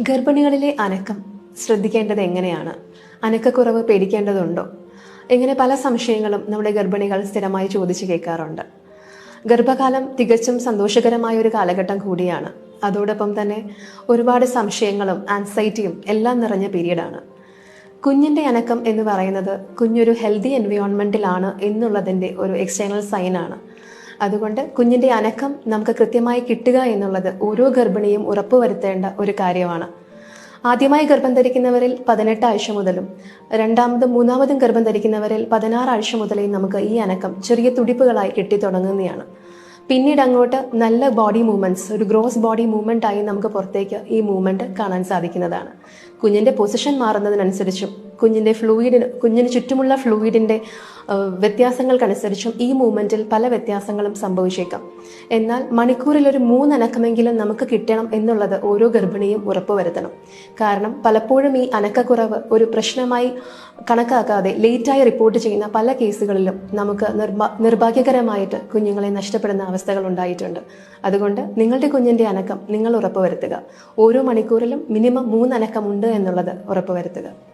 ഗർഭിണികളിലെ അനക്കം ശ്രദ്ധിക്കേണ്ടത് എങ്ങനെയാണ്? അനക്കക്കുറവ് പേടിക്കേണ്ടതുണ്ടോ? ഇങ്ങനെ പല സംശയങ്ങളും നമ്മുടെ ഗർഭിണികൾ സ്ഥിരമായി ചോദിച്ചു കേൾക്കാറുണ്ട്. ഗർഭകാലം തികച്ചും സന്തോഷകരമായ ഒരു കാലഘട്ടം കൂടിയാണ്. അതോടൊപ്പം തന്നെ ഒരുപാട് സംശയങ്ങളും ആൻസൈറ്റിയും എല്ലാം നിറഞ്ഞ പീരീഡാണ് കുഞ്ഞിന്റെ അനക്കം എന്ന് പറയുന്നത് കുഞ്ഞൊരു ഹെൽത്തി എൻവയോൺമെന്റിലാണ് എന്നുള്ളതിന്റെ ഒരു എക്സ്റ്റേണൽ സൈനാണ് അതുകൊണ്ട് കുഞ്ഞിന്റെ അനക്കം നമുക്ക് കൃത്യമായി കിട്ടുക എന്നുള്ളത് ഓരോ ഗർഭിണിയും ഉറപ്പുവരുത്തേണ്ട ഒരു കാര്യമാണ്. ആദ്യമായി ഗർഭം ധരിക്കുന്നവരിൽ പതിനെട്ട് ആഴ്ച മുതലും രണ്ടാമതും മൂന്നാമതും ഗർഭം ധരിക്കുന്നവരിൽ പതിനാറ് ആഴ്ച മുതലേ നമുക്ക് ഈ അനക്കം ചെറിയ തുടിപ്പുകളായി കിട്ടി കിട്ടിത്തുടങ്ങുന്നതാണ് പിന്നീട് അങ്ങോട്ട് നല്ല ബോഡി മൂവ്മെന്റ്സ് ഒരു ഗ്രോസ് ബോഡി മൂവ്മെന്റ് ആയി നമുക്ക് പുറത്തേക്ക് ഈ മൂവ്മെന്റ് കാണാൻ സാധിക്കുന്നതാണ്. കുഞ്ഞിന്റെ പൊസിഷൻ മാറുന്നതിനനുസരിച്ചും കുഞ്ഞിന്റെ ഫ്ലൂയിഡിന് കുഞ്ഞിന് ചുറ്റുമുള്ള ഫ്ലൂയിഡിന്റെ വ്യത്യാസങ്ങൾക്കനുസരിച്ചും ഈ മൂവ്മെന്റിൽ പല വ്യത്യാസങ്ങളും സംഭവിച്ചേക്കാം. എന്നാൽ മണിക്കൂറിൽ ഒരു മൂന്നനക്കമെങ്കിലും നമുക്ക് കിട്ടണം എന്നുള്ളത് ഓരോ ഗർഭിണിയും ഉറപ്പുവരുത്തണം കാരണം പലപ്പോഴും ഈ അനക്കക്കുറവ് ഒരു പ്രശ്നമായി കണക്കാക്കാതെ ലേറ്റായി റിപ്പോർട്ട് ചെയ്യുന്ന പല കേസുകളിലും നമുക്ക് നിർഭാ നിർഭാഗ്യകരമായിട്ട് കുഞ്ഞുങ്ങളെ നഷ്ടപ്പെടുന്ന അവസ്ഥകൾ ഉണ്ടായിട്ടുണ്ട്. അതുകൊണ്ട് നിങ്ങളുടെ കുഞ്ഞിന്റെ അനക്കം നിങ്ങൾ ഉറപ്പുവരുത്തുക ഓരോ മണിക്കൂറിലും മിനിമം മൂന്നനക്കമുണ്ട് എന്നുള്ളത് ഉറപ്പുവരുത്തുക